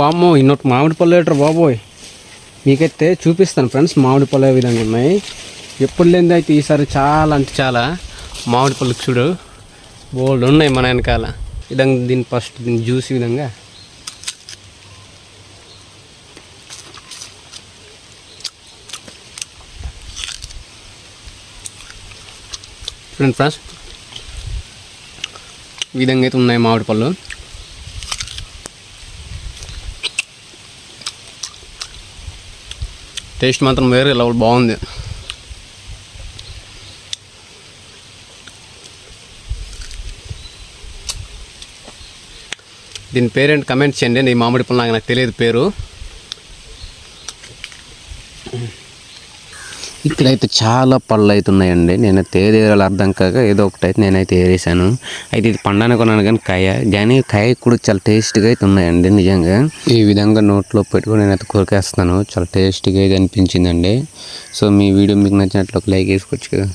వామ్మో ఇన్నోటి మామిడి పళ్ళు ఏటర్ బాబోయ్. మీకైతే చూపిస్తాను ఫ్రెండ్స్ మామిడి పళ్ళు ఏ విధంగా ఉన్నాయి. ఎప్పుడు లేనిది అయితే ఈసారి చాలా అంటే చాలా. మామిడి పళ్ళు చూడు బోల్డ్ ఉన్నాయి మన వెనకాల. విధంగా దీన్ని ఫస్ట్ దీన్ని జ్యూస్ విధంగా. చూడండి ఫ్రెండ్స్. ఈ విధంగా అయితే ఉన్నాయి మామిడి పళ్ళు. టేస్ట్ మాత్రం వేరే లెవెల్ బాగుంది. దీని పేరేంటి కమెంట్ చేయండి. నీ మామిడి పళ్ళు నాకు నాకు తెలియదు పేరు. ఇక్కడైతే చాలా పళ్ళు అయితే ఉన్నాయండి నేను తేదేరాలు అర్థం కాక ఏదో ఒకటి అయితే నేనైతే ఏరేసాను అయితే ఇది పండాను కొన్నాను కానీ కాయ. కానీ కాయ కూడా చాలా టేస్ట్గా అయితే ఉన్నాయండి నిజంగా. ఈ విధంగా నోట్లో పెట్టుకొని నేనైతే కొరికేస్తాను చాలా టేస్ట్గా అయితే అనిపించిందండి. సో మీ వీడియో మీకు నచ్చినట్లు ఒక లైక్ వేసుకోవచ్చు కదా.